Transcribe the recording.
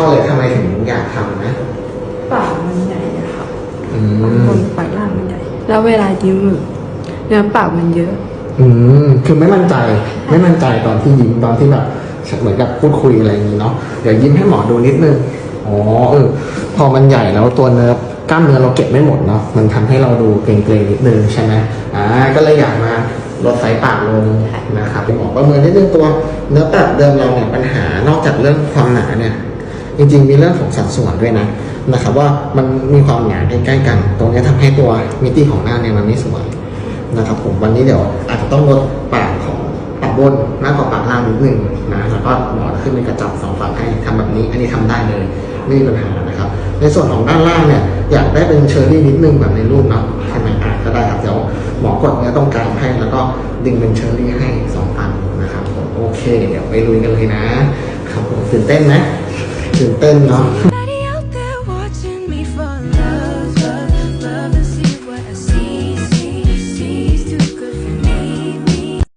เข้าเลยทำไมถึงอยากทำนะปากมันใหญ่อะค่ะอืบมนปากล่างมันใหญ่ แล้วเวลายิ้มอะเนื้อปากมันเยอะ อืมคือไม่มั่นใจไม่มั่นใจตอนที่ยิ้มตอนที่แบบเหมือนกับพูดคุยอะไรอย่างนี้เนาะเดี๋ยวยิ้มให้หมอดูนิดนึงอ๋อเออพอมันใหญ่แล้วตัวเนื้อกล้ามเนื้อเราเก็บไม่หมดเนาะมันทำให้เราดูเกรงๆนิดนึงใช่ไหมอ่าก็เลยอยากมาลดไซส์ปากลงนะครับหมอประเมินนิดนึงตัวเนื้อปากเดิมเราเนี่ยปัญหานอกจากเรื่องความหนาเนี่ย จริง ๆ มีเรื่องของสัดส่วนด้วยนะนะครับว่ามันมีความหนาใกล้ๆกัน ตรงนี้ทำให้ตัวมิติของหน้าเนี่ยมันไม่สวยนะครับผมวันนี้เดี๋ยวอาจจะต้องลดปากของปากบนมากกว่าปากล่างนิดนึงนะแล้วก็หมอขึ้นเป็นกระจับสองฝั่งให้ทำแบบนี้อันนี้ทำได้เลยไม่มีปัญหานะครับ ในส่วนของด้านล่างเนี่ยอยากได้เป็นเชอร์รี่นิดนึงแบบในรูปเนาะใช่ไหมอะก็ได้ครับเดี๋ยวหมอกดเนื้อตรงกลางให้แล้วก็ดึงเป็นเชอร์รี่ให้สองอันนะครับผมโอเค เดี๋ยวไปลุยกันเลยนะครับผมตื่นเต้นไหม ตื่นเต้นเนาะ